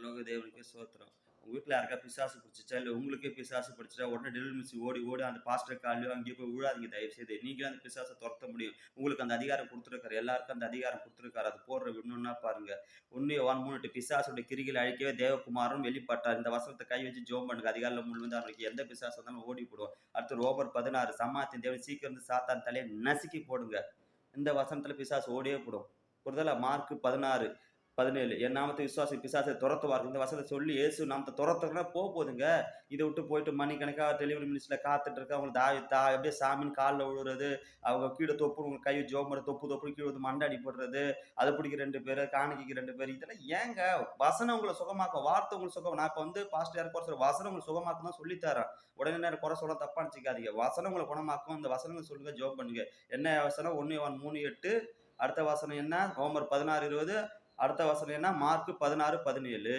பரலோக தேவனுக்கே சோத்திரம். உங்க வீட்டில் யாருக்கா பிசாசு பிடிச்சிச்சா? இல்லை உங்களுக்கே பிசாசு பிடிச்சிச்சா? உடனே டெலிவரி மிஸ் ஓடி ஓடி அந்த பாஸ்டர் காலையோ அங்கேயே போய் விழாதீங்க. தயவு செய்து நீங்களே அந்த பிசாசை துரத்த முடியும். உங்களுக்கு அந்த அதிகாரம் கொடுத்துருக்காரு. எல்லாருக்கும் அந்த அதிகாரம் கொடுத்துருக்காரு. அது போடுற விடணும்னா பாருங்க. ஒன்னு ஒன் மூணு பிசாசோட பிசாசுடைய கிரிகளை அழிக்கவே தேவகுமாரும் வெளிப்பட்டார். இந்த வசனத்தை கை வச்சு ஜோம் பண்ணுங்க. அதிகாரம் முன் வந்து அவனுக்கு எந்த பிசாசு வந்தாலும் ஓடி போடுவோம் அடுத்து ரோபர் பதினாறு சமாத்தின் தேவன் சீக்கிரம் சாத்தான் தலையை நசுக்கி போடுங்க. இந்த வசனத்தில் பிசாசு ஓடியே போடும். புரிதலா? மார்க் பதினாறு. பதினேழு. என் நாமத்தை விசுவாசி பிசாசை துரத்துவார் இந்த வசனத்தை சொல்லி ஏசு நாமத்தை துரத்துறதுனா போக போகுதுங்க. இதை விட்டு போயிட்டு மணிக்கணக்காக டெலிவரி மினிஸ்ட்ல காத்துட்டு இருக்க அவங்க தாவி தா அப்படியே சாமின்னு காலில் விழுறது அவங்க கீழே தொப்பு உங்க கை ஜோமரை தொப்பு தொப்பு கீழே வந்து மண்டை போடுறது அதை பிடிக்க ரெண்டு பேர் காணிக்கு ரெண்டு பேர். இதெல்லாம் ஏங்க? வசனம் உங்களை சுகமாக்கும் வார்த்தை உங்களுக்கு சுகம். நான் இப்போ வந்து பாஸ்ட் யாரும் குறை சொல்ல வசனம் உங்களுக்கு சுகமாக்கும் தான் சொல்லித்தரேன் உடனே நேரம் குறை சொல்ல தப்பா நினச்சிக்காதீங்க. வசனம் உங்களை குணமாக்கும். இந்த வசனங்கள் சொல்லுங்க ஜோம் பண்ணுங்க. என்ன வசனம்? ஒன்று ஒன் மூணு எட்டு. அடுத்த வசனம் என்ன? ஹோமர் பதினாறு இருபது. அடுத்த வசனம் என்ன? மார்க் பதினாறு பதினேழு.